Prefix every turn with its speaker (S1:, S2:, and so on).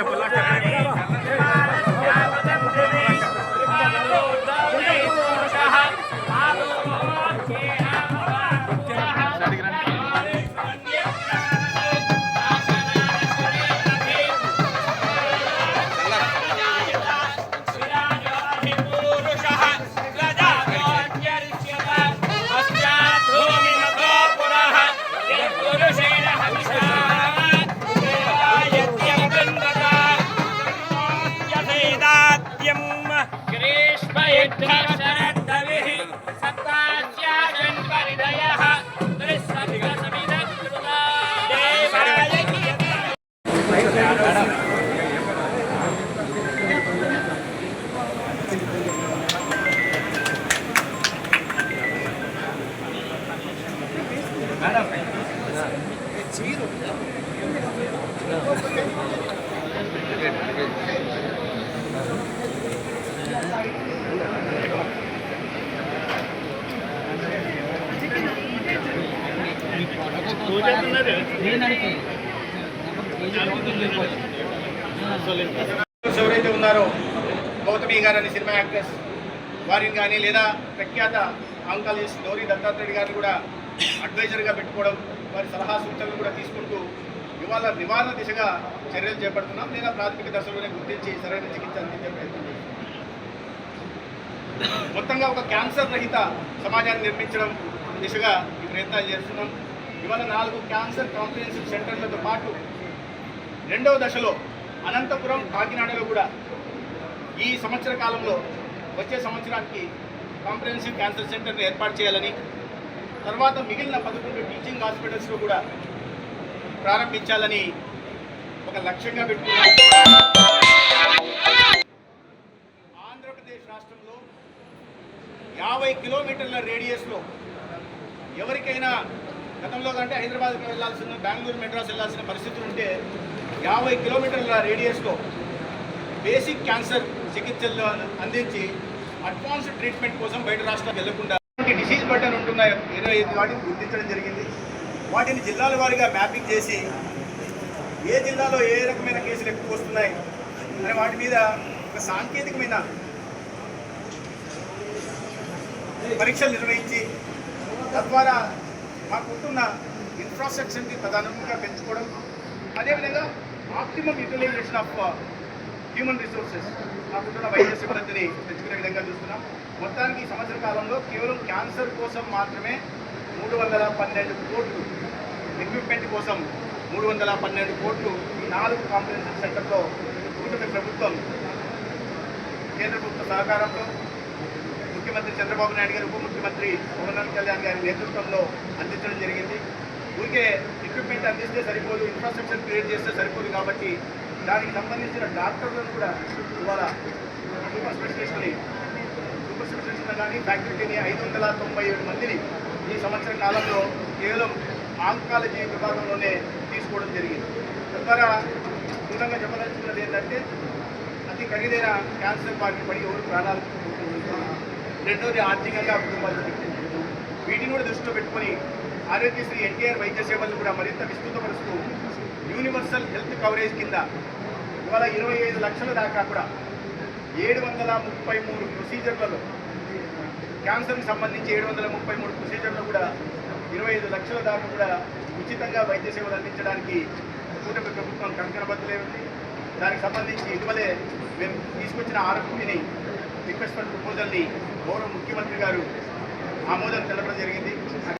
S1: चपला चढ़ाएँगे ఎవరైతే ఉన్నారో గౌతమి గారు అనే సినిమా యాక్ట్రెస్ వారిని కానీ లేదా ప్రఖ్యాత ఆంకాలజిస్ట్ గౌరీ దత్తాత్రేయ గారిని కూడా అడ్వైజర్గా పెట్టుకోవడం వారి సలహా సూచనలు కూడా తీసుకుంటూ ఇవాళ నివారణ దిశగా చర్యలు చేపడుతున్నాం. లేదా ప్రాథమిక దశలోనే గుర్తించి సరైన చికిత్స అందించే ప్రయత్నం మొత్తంగా ఒక క్యాన్సర్ రహిత సమాజాన్ని నిర్మించడం దిశగా ఈ ప్రయత్నాలు చేస్తున్నాం. ఇవాళ నాలుగు క్యాన్సర్ కాంప్రిహెన్సివ్ సెంటర్లతో పాటు రెండవ దశలో అనంతపురం కాకినాడలో కూడా ఈ సంవత్సర కాలంలో వచ్చే సంవత్సరానికి కాంప్రిహెన్సివ్ క్యాన్సర్ సెంటర్ను ఏర్పాటు చేయాలని తర్వాత మిగిలిన పదకొండు టీచింగ్ హాస్పిటల్స్లో కూడా ప్రారంభించాలని ఒక లక్ష్యంగా పెట్టుకున్నాం. ఆంధ్రప్రదేశ్ రాష్ట్రంలో యాభై కిలోమీటర్ల రేడియస్లో ఎవరికైనా గతంలో కంటే హైదరాబాద్కి వెళ్ళాల్సిన బెంగళూరు మెడ్రాస్ వెళ్ళాల్సిన పరిస్థితులు ఉంటే యాభై కిలోమీటర్ల రేడియస్లో బేసిక్ క్యాన్సర్ చికిత్సలు అందించి అడ్వాన్స్డ్ ట్రీట్మెంట్ కోసం బయట రాష్ట్రాలకు వెళ్ళకుండా డిసీజ్ బటన్ ఉంటున్నాయి ఇరవై ఐదు వాటిని గుర్తించడం జరిగింది. వాటిని జిల్లాల వారీగా మ్యాపింగ్ చేసి ఏ జిల్లాలో ఏ రకమైన కేసులు ఎక్కువ వస్తున్నాయి అనే వాటి మీద ఒక సాంకేతికమైన పరీక్షలు నిర్వహించి తద్వారా మాకుంటున్న ఇన్ఫ్రాస్ట్రక్చర్ని ప్రధానంగా పెంచుకోవడం అదేవిధంగా optimum utilisation of human resources మాకుంటున్న వైద్య సిబ్బందిని పెంచుకునే విధంగా చూస్తున్నాం. మొత్తానికి ఈ సంవత్సర కాలంలో కేవలం క్యాన్సర్ కోసం మాత్రమే మూడు వందల పన్నెండు కోట్లు ఎక్విప్మెంట్ కోసం మూడు వందల పన్నెండు కోట్లు ఈ నాలుగు కాంప్రహెన్సివ్ సెంటర్లో కూటమి ప్రభుత్వం కేంద్ర ప్రభుత్వ సహకారంలో ముఖ్యమంత్రి చంద్రబాబు నాయుడు గారు ఉప ముఖ్యమంత్రి పవన్ కళ్యాణ్ గారి నేతృత్వంలో అందించడం జరిగింది. ఊరికే ఎక్విప్మెంట్ అందిస్తే సరిపోదు ఇన్ఫ్రాస్ట్రక్చర్ క్రియేట్ చేస్తే సరిపోదు కాబట్టి దానికి సంబంధించిన డాక్టర్లను కూడా ఇవాళ సూపర్ స్పెషలిస్ట్ని సూపర్ స్పెషలిస్ట్ని కానీ ఫ్యాకల్టీని ఐదు వందల తొంభై ఏడు మందిని ఈ సంవత్సర కాలంలో కేవలం ఆంకాలజీ విభాగంలోనే తీసుకోవడం జరిగింది. తద్వారా స్థూలంగా చెప్పదలుచుకున్నది ఏంటంటే అతి ఖరీదైన క్యాన్సర్ బారిన పడి ఎవరు ప్రాణాలు రెండోది ఆర్థికంగా కుటుంబాలు వీటిని కూడా దృష్టిలో పెట్టుకొని ఆరోగ్యశ్రీ ఎన్టీఆర్ వైద్య సేవలను కూడా మరింత విస్తృతపరుస్తూ యూనివర్సల్ హెల్త్ కవరేజ్ కింద ఇవాళ ఇరవై ఐదు లక్షల దాకా కూడా ఏడు వందల ముప్పై మూడు ప్రొసీజర్లలో క్యాన్సర్కి సంబంధించి ఏడు వందల ముప్పై మూడు ప్రొసీజర్లు కూడా ఇరవై ఐదు లక్షల దాకా కూడా ఉచితంగా వైద్య సేవలు అందించడానికి కూటమి ప్రభుత్వం కంకణబద్దులే ఉంది. దానికి సంబంధించి ఇటీవలే మేము తీసుకొచ్చిన ఆర్ఎఫ్పిని రిక్వెస్ట్ ఫర్ ప్రపోజల్ని గౌరవ ముఖ్యమంత్రి గారు ఆమోదం తెలపడం జరిగింది.